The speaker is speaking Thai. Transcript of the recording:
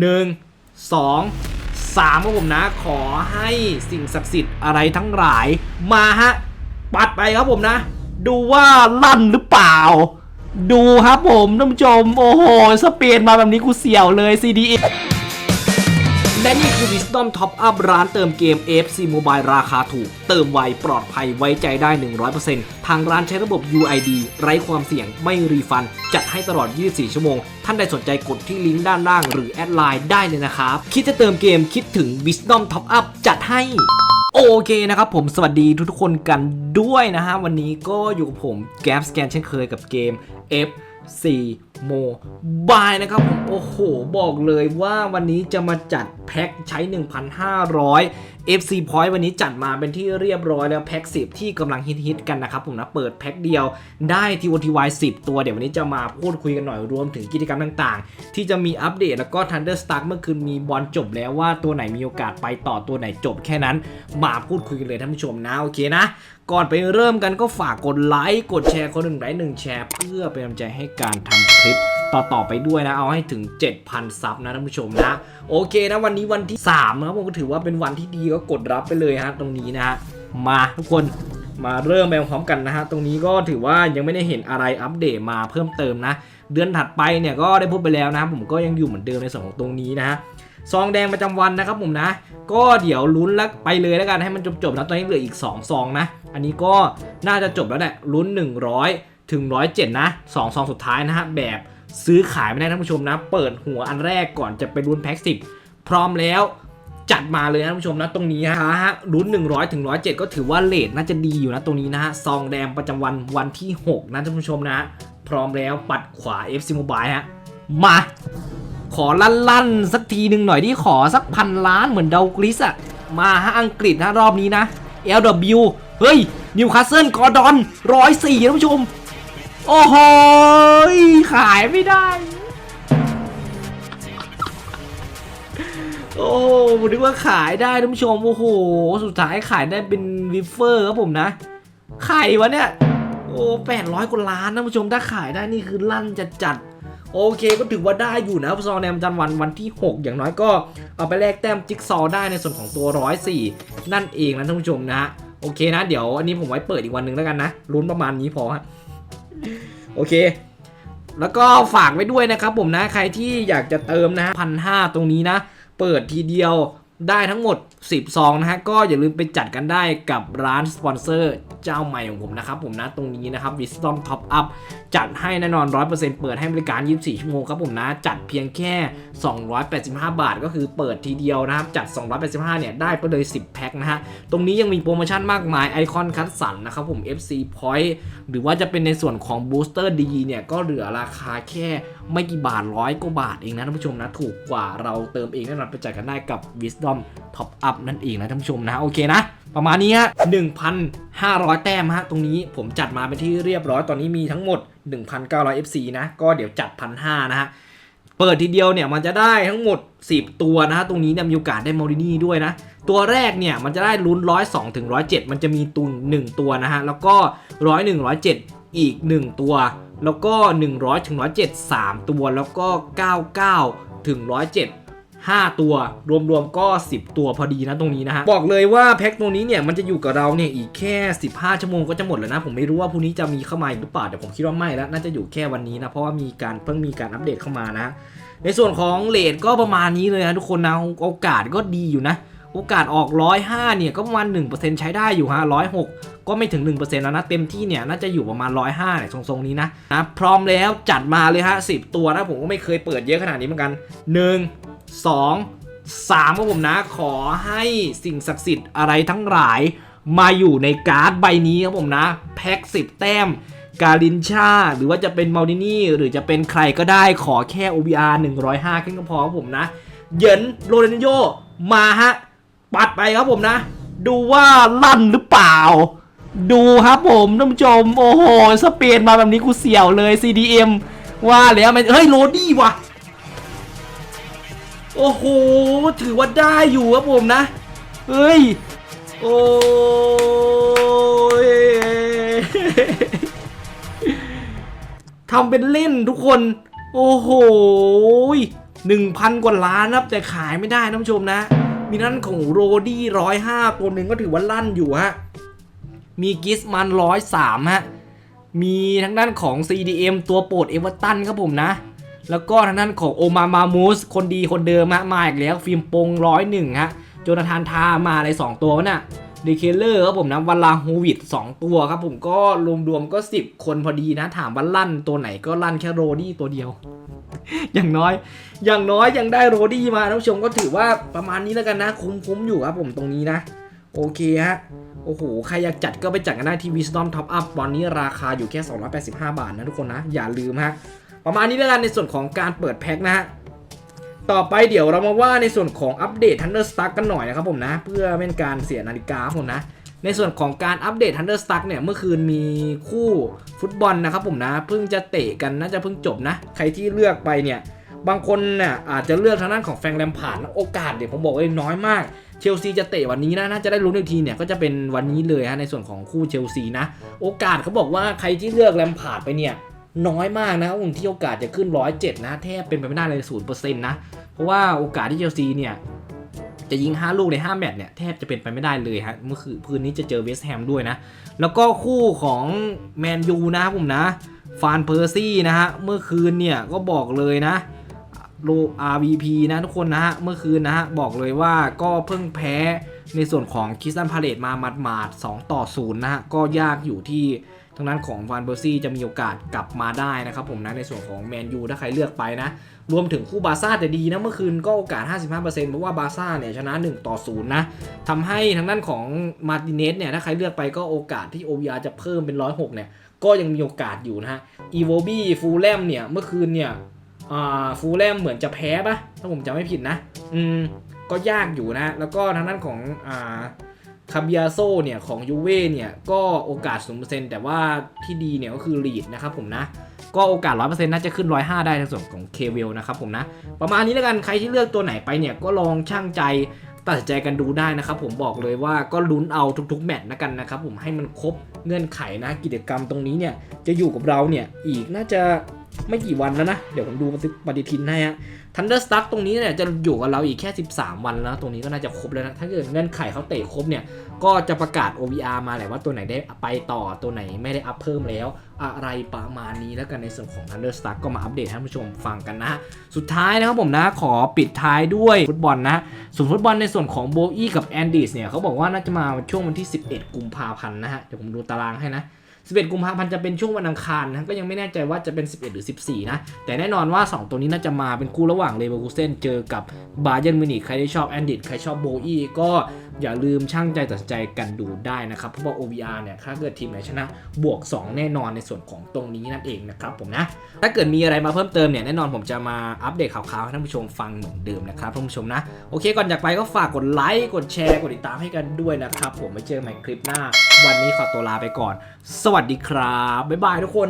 หนึ่งสองสามครับผมนะ ขอให้สิ่งศักดิ์สิทธิ์อะไรทั้งหลาย มาฮะ ปัดไปครับผมนะ ดูว่าลั่นหรือเปล่า ดูครับผมท่านผู้ชม โอ้โห สเปนมาแบบนี้กูเสี่ยวเลย CDA และนี่คือ Wisdom Top Up ร้านเติมเกม FC Mobile ราคาถูก เติมไวปลอดภัยไว้ใจได้ 100%ทางร้านใช้ระบบ UID ไร้ความเสี่ยงไม่รีฟัน จัดให้ตลอด 24 ชั่วโมง ท่านใดสนใจกดที่ลิงก์ด้านล่างหรือแอดไลน์ได้เลยนะครับ คิดจะเติมเกมคิดถึง Wisdom Top Up จัดให้ โอเคนะครับผมสวัสดีทุกๆคนกันด้วยนะฮะวันนี้ก็อยู่กับผมแก p สแกนเช่นเคยกับเกม 4 โมบายนะครับผม โอ้โห บอกเลยว่าวันนี้จะมาจัดแพ็คใช้ 1,500 FC Point วันนี้จัดมาเป็นที่เรียบร้อยแล้วแพ็ค10 ที่กำลังฮิตๆกันนะครับผมนะเปิดแพ็คเดียวได้ TOTY 10ตัวเดี๋ยววันนี้จะมาพูดคุยกันหน่อยรวมถึงกิจกรรมต่างๆ ที่จะมีอัปเดตแล้วก็ Thunderstruck เมื่อคืนมีบอลจบแล้วว่าตัวไหนมีโอกาสไปต่อตัวไหนจบแค่นั้น มาพูดคุยกันเลยท่านผู้ชมนะโอเคนะก่อนไปเริ่มกันก็ฝากกดไลค์กดแชร์คนหนึ่งไลค์หนึ่งแชร์ เพื่อเป็นกำลังใจให้การทำคลิป ต่อต่อไปด้วยนะ เอาให้ถึง 7,000 ซับนะท่านผู้ชมนะ โอเคนะวันนี้วันที่3นะครับผมก็ถือว่าเป็นวันที่ดีก็กดรับไปเลยฮะตรงนี้นะฮะมาทุกคนมาเริ่มไปพร้อมกันนะฮะ ตรงนี้ก็ถือว่ายังไม่ได้เห็นอะไรอัปเดตมาเพิ่มเติมนะ เดือนถัดไปเนี่ยก็ได้พูดไปแล้วนะผมก็ยังอยู่เหมือนเดิมในส่วนของตรงนี้นะฮะซองแดงประจำวันนะครับผมนะ ก็เดี๋ยวลุ้นแล้วไปเลยแล้วกันให้มันจบๆนะตอนนี้เหลืออีก 2 ซองนะ อันนี้ก็น่าจะจบแล้วแหละลุ้น 100 ถึง 107 นะ2ซองสุดท้ายนะฮะแบบ ซื้อขายไม่ได้ท่านผู้ชมนะ เปิดหัวอันแรกก่อนจะไปลุ้นแพ็ก10พร้อมแล้วจัดมาเลยนะท่านผู้ชมนะตรงนี้ฮะฮะลุ้น100ถึง107 ก็ถือว่าเลทน่าจะดีอยู่นะตรงนี้นะฮะซองแดงประจำวันวันที่ 6 นะท่านผู้ชมนะ พร้อมแล้วปัดขวา FC Mobile ฮะมา ขอลั่นลั่นๆสักทีหนึ่งหน่อยที่ขอสักพันล้านเหมือนเดากริสอะมาฮะอังกฤษนะรอบนี้นะ LW เฮ้ยนิวคาสเซิลกอร์ดอนร้อยสี่ท่านผู้ชม โอ้โหขายไม่ได้ โอ้ผมนึกว่าขายได้ท่านผู้ชม โอ้โห สุดท้ายขายได้เป็นวิฟเฟอร์ครับผมนะใครวะเนี่ย โอ้แปดร้อยกว่าล้านท่านผู้ชม ถ้าขายได้นี่คือลั่นจัดจัดโอเคก็ถือว่าได้อยู่นะครับซอแนมจันวันวันที่ 6 อย่างน้อยก็เอาไปแลกแต้มจิ๊กซอว์ได้ในส่วนของตัว 104 นั่นเองนะท่านผู้ชมนะฮะโอเคนะ เดี๋ยวอันนี้ผมไว้เปิดอีกวันหนึ่งแล้วกันนะลุ้นประมาณนี้พอฮะ โอเค แล้วก็ฝากไว้ด้วยนะครับผมนะ ใครที่อยากจะเติมนะพันห้าตรงนี้นะ เปิดทีเดียว ได้ทั้งหมด 10 ซองนะฮะ ก็อย่าลืมไปจัดกันได้กับร้านสปอนเซอร์เจ้าใหม่ของผมนะครับ ผมนะตรงนี้นะครับ Wisdom Top Up จัดให้แน่นอน 100%เปิดให้บริการ 24 ชั่วโมงครับผมนะ จัดเพียงแค่ 285 บาท ก็คือเปิดทีเดียวนะครับ จัด 285 เนี่ย ได้ไปเลย 10 แพ็คนะฮะ ตรงนี้ยังมีโปรโมชั่นมากมายไอคอนคัดสรรนะครับผม FC Point หรือว่าจะเป็นในส่วนของ Booster D เนี่ย ก็เหลือราคาแค่ไม่กี่บาทร้อยกว่าบาทเองนะท่านผู้ชมนะ ถูกกว่าเราเติมเองแน่นอนไปจัดกันได้กับ Wisdom Top Up นั่นเองนะท่านผู้ชมนะโอเคนะ ประมาณนี้ฮะ1,500 แต้มฮะตรงนี้ผมจัดมาเป็นที่เรียบร้อยตอนนี้มีทั้งหมด 1,900 FC นะ ก็เดี๋ยวจัด 1,500 นะฮะเปิดทีเดียวเนี่ยมันจะได้ทั้งหมด 10 ตัวนะฮะตรงนี้เนี่ยมีโอกาสได้มอรินี่ด้วยนะ ตัวแรกเนี่ยมันจะได้ลุ้น102ถึง107มันจะมีตุน1ตัวนะฮะแล้วก็101 107อีก 1 ตัว แล้วก็ 100ถึง107 3 ตัวแล้วก็ 99ถึง107 5 ตัว รวมๆก็ 10 ตัวพอดีนะตรงนี้นะฮะบอกเลยว่าแพ็คตรงนี้เนี่ยมันจะอยู่กับเราเนี่ยอีกแค่ 15 ชั่วโมงก็จะหมดแล้วนะ ผมไม่รู้ว่าพรุ่งนี้จะมีเข้ามาอีกหรือเปล่าแต่ผมคิดว่าไม่แล้วน่าจะอยู่แค่วันนี้นะเพราะว่ามีการเพิ่งมีการอัปเดตเข้ามานะในส่วนของเลทก็ประมาณนี้เลยนะทุกคนนะโอกาสก็ดีอยู่นะโอกาสออก 105 เนี่ยก็ประมาณ 1%ใช้ได้อยู่ฮะ 106 ก็ไม่ถึง 1%แล้วนะ เต็มที่เนี่ยน่าจะอยู่ประมาณ 105เนี่ยทรงๆนี้นะนะ พร้อมแล้วจัดมาเลยฮะ 10 ตัวนะผมก็ไม่เคยเปิดเยอะขนาดนี้เหมือนกัน 1 2 3ครับผมนะขอให้สิ่งศักดิ์สิทธิ์อะไรทั้งหลาย มาอยู่ในการ์ดใบนี้ครับผมนะ แพ็ค10แต้ม การินชา หรือว่าจะเป็นมาลดินี่หรือจะเป็นใครก็ได้ขอแค่ OBR 105 ขึ้นก็พอครับผมนะ เหยินโรเรนโยมาฮะ ปัดไปครับผมนะ ดูว่าลั่นหรือเปล่า ดูครับผมท่านผู้ชม โอ้โห สเปนมาแบบนี้กูเสี่ยวเลย CDM ว่าแล้วมันเฮ้ยโรดี้ว่ะ โอ้โห ถือว่าได้อยู่ครับผมนะ เฮ้ย โอ้ยทำเป็นเล่นทุกคน โอ้โห1,000กว่าล้านนะครับ แต่ขายไม่ได้นะท่านผู้ชมนะ มีนั่นของโรดี้ร้อยห้าตัวหนึ่งก็ถือว่าลั่นอยู่ฮะ มีกิสมันร้อยสามฮะ มีทางด้านของ CDM ตัวโปรดเอเวอร์ตันครับผมนะ แล้วก็ทางด้านของโอมามามูสคนดีคนเดิมฮะมาอีกแล้วฟิล์มปงร้อยหนึ่งฮะโจนาธานทามาอะไรสองตัววะน่ะเดเคเลอร์ครับผมนะวันลาฮูวิดสองตัวครับผมก็รวมๆก็ 10 คนพอดีนะ ถามว่าลั่นตัวไหนก็ลั่นแค่โรดี้ตัวเดียว อย่างน้อย อย่างน้อยยังได้โรดี้มาท่านผู้ชมก็ถือว่าประมาณนี้แล้วกันนะ คุ้มๆอยู่ครับผมตรงนี้นะ โอเคฮะโอ้โห ใครอยากจัดก็ไปจัดกันได้ที่ Wisdom Top Up ตอนนี้ราคาอยู่แค่ 285 บาทนะทุกคนนะ อย่าลืมฮะ ประมาณนี้แล้วกันในส่วนของการเปิดแพ็คนะฮะต่อไปเดี๋ยวเรามาว่าในส่วนของอัปเดต Thunderstruck กันหน่อยนะครับผมนะ เพื่อไม่เป็นการเสียนาฬิกาผมนะ ในส่วนของการอัปเดต Thunderstruck เนี่ยเมื่อคืนมีคู่ฟุตบอลนะครับผมนะเพิ่งจะเตะกันน่าจะเพิ่งจบนะ ใครที่เลือกไปเนี่ย บางคนเนี่ยอาจจะเลือกทางด้านของแฟงแลมพานะโอกาสเดี๋ยวผมบอกเลยน้อยมากเชลซีจะเตะวันนี้นะน่าจะได้รู้ในทีเนี่ยก็จะเป็นวันนี้เลยฮะในส่วนของคู่เชลซีนะ โอกาสเขาบอกว่าใครที่เลือกแลมพาร์ดไปเนี่ย น้อยมากนะอุ่นที่โอกาสจะขึ้น 107 นะแทบเป็นไปไม่ได้เลย0%นะ เพราะว่าโอกาสที่เชลซีเนี่ยจะยิง 5 ลูกใน 5 แมตช์เนี่ยแทบจะเป็นไปไม่ได้เลยฮะเมื่อคืนพื้นนี้จะเจอเวสต์แฮมด้วยนะ แล้วก็คู่ของแมนยูนะครับผมนะฟานเพอร์ซี่นะฮะเมื่อคืนเนี่ยก็บอกเลยนะโล RVP นะทุกคนนะฮะเมื่อคืนนะฮะบอกเลยว่าก็เพิ่งแพ้ในส่วนของคิสตันพาเลตมาหมาดๆ2ต่อ0นะฮะก็ยากอยู่ที่ ทางนั้นของฟานเบอร์ซี่จะมีโอกาสกลับมาได้นะครับผมนะในส่วนของแมนยูถ้าใครเลือกไปนะ รวมถึงคู่บาซ่าแต่ดีนะเมื่อคืนก็โอกาส 55%เพราะว่าบาซ่าเนี่ยชนะ 1 ต่อ 0 นะทำให้ทางด้านของมาร์ติเนสเนี่ยถ้าใครเลือกไปก็โอกาสที่ OVR จะเพิ่มเป็น 106 เนี่ยก็ยังมีโอกาสอยู่นะฮะอีโวบี้ฟูลแลมเนี่ยเมื่อคืนเนี่ยอ่าฟูลแลมเหมือนจะแพ้ปะถ้าผมจำไม่ผิดนะ อืมก็ยากอยู่นะ แล้วก็ทางด้านของอ่า คาบิอาโซเนี่ยของยูเว่เนี่ยก็โอกาส 0%แต่ว่าที่ดีเนี่ยก็คือลีดนะครับผมนะก็โอกาส 100%น่าจะขึ้น 105 ได้ในส่วนของเคเวลนะครับผมนะ ประมาณนี้แล้วกันใครที่เลือกตัวไหนไปเนี่ยก็ลองช่างใจตัดสินใจกันดูได้นะครับผมบอกเลยว่าก็ลุ้นเอาทุกๆแมตช์นะกันนะครับผมให้มันครบเงื่อนไขนะกิจกรรมตรงนี้เนี่ยจะอยู่กับเราเนี่ยอีกน่าจะ ไม่กี่วันแล้วนะ เดี๋ยวผมดูปฏิทินให้ฮะทันเดอร์สตั๊กตรงนี้เนี่ยจะอยู่กับเราอีกแค่ 13 วันแล้ว ตรงนี้ก็น่าจะครบแล้วนะ ถ้าเกิดเงื่อนไขเขาเตะครบเนี่ย ก็จะประกาศ OVR มาแหละว่าตัวไหนได้ไปต่อตัวไหนไม่ได้อัพเพิ่มแล้ว อะไรประมาณนี้แล้วกันในส่วนของ Thunderstruck ก็มาอัปเดตให้ท่านผู้ชมฟังกันนะ สุดท้ายนะครับผมนะขอปิดท้ายด้วยฟุตบอลนะส่วนฟุตบอลในส่วนของโบอี้กับแอนดิสเนี่ยเขาบอกว่าน่าจะมาช่วงวันที่ 11 กุมภาพันธ์นะฮะเดี๋ยวผมดูตารางให้นะ 11 กุมภาพันธ์จะเป็นช่วงวันอังคารนะก็ยังไม่แน่ใจว่าจะเป็น 11 หรือ 14 นะ แต่แน่นอนว่า 2 ตัวนี้น่าจะมาเป็นคู่ระหว่างเลเวอร์คูเซนเจอกับบาเยร์นมิวนิกใครที่ชอบแอนดิดใครชอบโบอี้ก็อย่าลืมช่างใจตัดใจกันดูได้นะครับ เพราะว่า OVR เนี่ยถ้าเกิดทีมไหนชนะบวก 2 แน่นอนในส่วนของตรงนี้นั่นเองนะครับผมนะถ้าเกิดมีอะไรมาเพิ่มเติมเนี่ยแน่นอนผมจะมาอัปเดตข่าวๆให้ท่านผู้ชมฟังเหมือนเดิมนะครับท่านผู้ชมนะโอเค ก่อนจากไปก็ฝากกดไลค์กดแชร์กดติดตามให้กันด้วยนะครับผมไว้เจอกันใหม่คลิปหน้า วันนี้ขอตัวลาไปก่อนสวัสดีครับ บ๊ายบายทุกคน